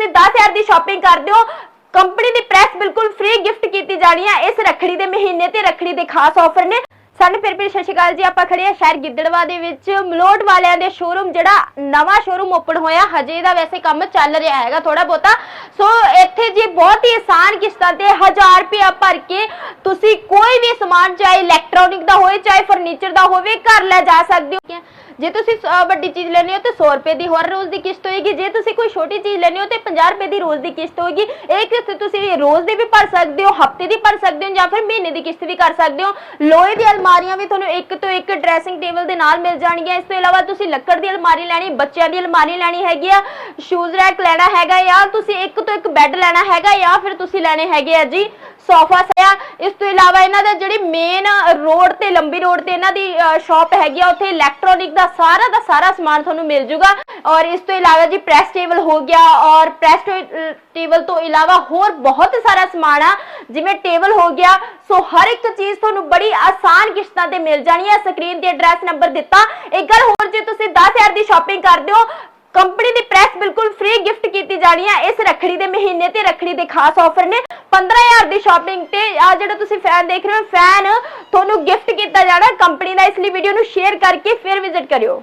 ਤੁਸੀਂ 10000 ਦੀ ਸ਼ਾਪਿੰਗ ਕਰਦੇ ਹੋ ਕੰਪਨੀ ਦੀ ਪ੍ਰੈਸ ਬਿਲਕੁਲ ਫ੍ਰੀ ਗਿਫਟ ਕੀਤੀ ਜਾਣੀ ਹੈ ਇਸ ਰੱਖੜੀ ਦੇ ਮਹੀਨੇ ਤੇ ਰੱਖੜੀ ਦੇ ਖਾਸ ਆਫਰ ਨੇ। ਸਾਨੂੰ ਫਿਰ ਫਿਰ ਸਤਿ ਸ਼੍ਰੀ ਅਕਾਲ ਜੀ, ਆਪਾਂ ਖੜੇ ਆ ਸ਼ਹਿਰ ਗਿੱਦੜਵਾ ਦੇ ਵਿੱਚ। ਮਲੋਟ ਵਾਲਿਆਂ ਦੇ ਸ਼ੋਰੂਮ ਜਿਹੜਾ ਨਵਾਂ ਸ਼ੋਰੂਮ ਓਪਨ ਹੋਇਆ, ਹਜੇ ਇਹਦਾ ਵੈਸੇ ਕੰਮ ਚੱਲ ਰਿਹਾ ਹੈਗਾ ਥੋੜਾ ਬਹੁਤਾ। ਸੋ ਇੱਥੇ ਜੀ ਬਹੁਤ ਹੀ ਆਸਾਨ ਕਿਸ਼ਤਾਂ ਤੇ 1000 ਰੁਪਇਆ ਭਰ ਕੇ ਤੁਸੀਂ ਕੋਈ ਵੀ ਸਮਾਨ, ਚਾਹੇ ਇਲੈਕਟ੍ਰੋਨਿਕ ਦਾ ਹੋਵੇ ਚਾਹੇ ਫਰਨੀਚਰ ਦਾ ਹੋਵੇ, ਘਰ ਲੈ ਜਾ ਸਕਦੇ ਹੋ। ਜੇ ਤੁਸੀਂ ਵੱਡੀ ਚੀਜ਼ ਲੈਣੀ ਹੋ ਤੇ 100 ਰੁਪਏ ਦੀ ਹਰ ਰੋਜ਼ ਦੀ ਕਿਸ਼ਤ ਹੋਏਗੀ। ਜੇ ਤੁਸੀਂ ਕੋਈ ਛੋਟੀ ਚੀਜ਼ ਲੈਣੀ ਹੋ ਤੇ 50 ਰੁਪਏ ਦੀ ਰੋਜ਼ ਦੀ ਕਿਸ਼ਤ ਹੋਏਗੀ। ਇਹ ਕਿਸ਼ਤ ਤੁਸੀਂ ਰੋਜ਼ ਦੀ ਵੀ ਭਰ ਸਕਦੇ ਹੋ, ਹਫ਼ਤੇ ਦੀ ਭਰ ਸਕਦੇ ਹੋ ਜਾਂ ਫਿਰ ਮਹੀਨੇ ਦੀ ਕਿਸ਼ਤ ਵੀ ਕਰ ਸਕਦੇ ਹੋ। ਲੋਹੇ ਦੀ ਅਲਮਾਰੀਆਂ ਵੀ ਤੁਹਾਨੂੰ ਇੱਕ ਤੋਂ ਇੱਕ ਡਰੈਸਿੰਗ ਟੇਬਲ ਦੇ ਨਾਲ ਮਿਲ ਜਾਣਗੀਆਂ। ਇਸ ਤੋਂ ਇਲਾਵਾ ਤੁਸੀਂ ਲੱਕੜ ਦੀ ਅਲਮਾਰੀ ਲੈਣੀ, ਬੱਚਿਆਂ ਦੀ ਅਲਮਾਰੀ ਲੈਣੀ ਹੈਗੀ ਆ ਸ਼ੂਜ਼ ਰੈਕ ਲੈਣਾ ਹੈਗਾ ਜਾਂ ਤੁਸੀਂ ਇੱਕ ਤੋਂ ਇੱਕ ਬੈੱਡ ਲੈਣਾ ਹੈਗਾ ਜਾਂ ਫਿਰ ਤੁਸੀਂ ਲੈਣੇ ਹੈਗੇ ਆ ਜੀ ਸੋਫਾ ਆ ਇਸ ਤੋਂ ਇਲਾਵਾ ਇਹਨਾਂ ਦਾ ਜਿਹੜੀ ਮੇਨ ਰੋਡ ਤੇ, ਲੰਬੀ ਰੋਡ ਤੇ ਇਹਨਾਂ ਦੀ ਸ਼ਾਪ ਹੈਗੀ ਆ, ਉੱਥੇ ਇਲੈਕਟ੍ਰੋਨਿਕ ਦਾ ਸਾਰਾ ਦਾ ਸਾਰਾ ਸਮਾਨ ਤੁਹਾਨੂੰ ਮਿਲ ਜੂਗਾ। ਔਰ ਇਸ ਤੋਂ ਇਲਾਵਾ ਜੀ ਪ੍ਰੈਸ ਟੇਬਲ ਹੋ ਗਿਆ ਔਰ ਪ੍ਰੈਸ ਟੇਬਲ ਤੋਂ ਇਲਾਵਾ ਹੋਰ ਬਹੁਤ ਸਾਰਾ ਸਮਾਨ ਆ। ਜਿਵੇਂ ਟੇਬਲ ਹੋ ਗਿਆ, ਸੋ ਹਰ ਇੱਕ ਚੀਜ਼ ਤੁਹਾਨੂੰ ਬੜੀ ਆਸਾਨ ਕਿਸ਼ਤਾਂ ਤੇ ਮਿਲ ਜਾਣੀ ਹੈ ਸਕਰੀਨ ਤੇ ਐਡਰੈਸ ਨੰਬਰ ਦਿੱਤਾ। ਇੱਕ ਗੱਲ ਹੋਰ, ਜੇ ਤੁਸੀਂ 10000 ਦੀ ਸ਼ਾਪਿੰਗ ਕਰਦੇ ਹੋ ਕੰਪਨੀ ਦੀ ਬਿਲਕੁਲ ਫ੍ਰੀ ਗਿਫਟ ਕੀਤੀ ਜਾਣੀ ਹੈ ਇਸ ਰੱਖੜੀ ਦੇ ਮਹੀਨੇ ਤੇ ਰੱਖੜੀ ਦੇ ਖਾਸ ਆਫਰ ਨੇ। 15000 ਦੀ ਸ਼ਾਪਿੰਗ ਤੇ ਆ ਜਿਹੜਾ ਤੁਸੀਂ ਫੈਨ ਦੇਖ ਰਹੇ ਹੋ ਫੈਨ ਤੁਹਾਨੂੰ ਗਿਫਟ ਕੀਤਾ ਜਾਣਾ। ਕੰਪਨੀ ਦਾ ਇਸ ਲਈ ਵੀਡੀਓ ਨੂੰ ਸ਼ੇਅਰ ਕਰਕੇ ਫਿਰ ਵਿਜ਼ਿਟ ਕਰਿਓ।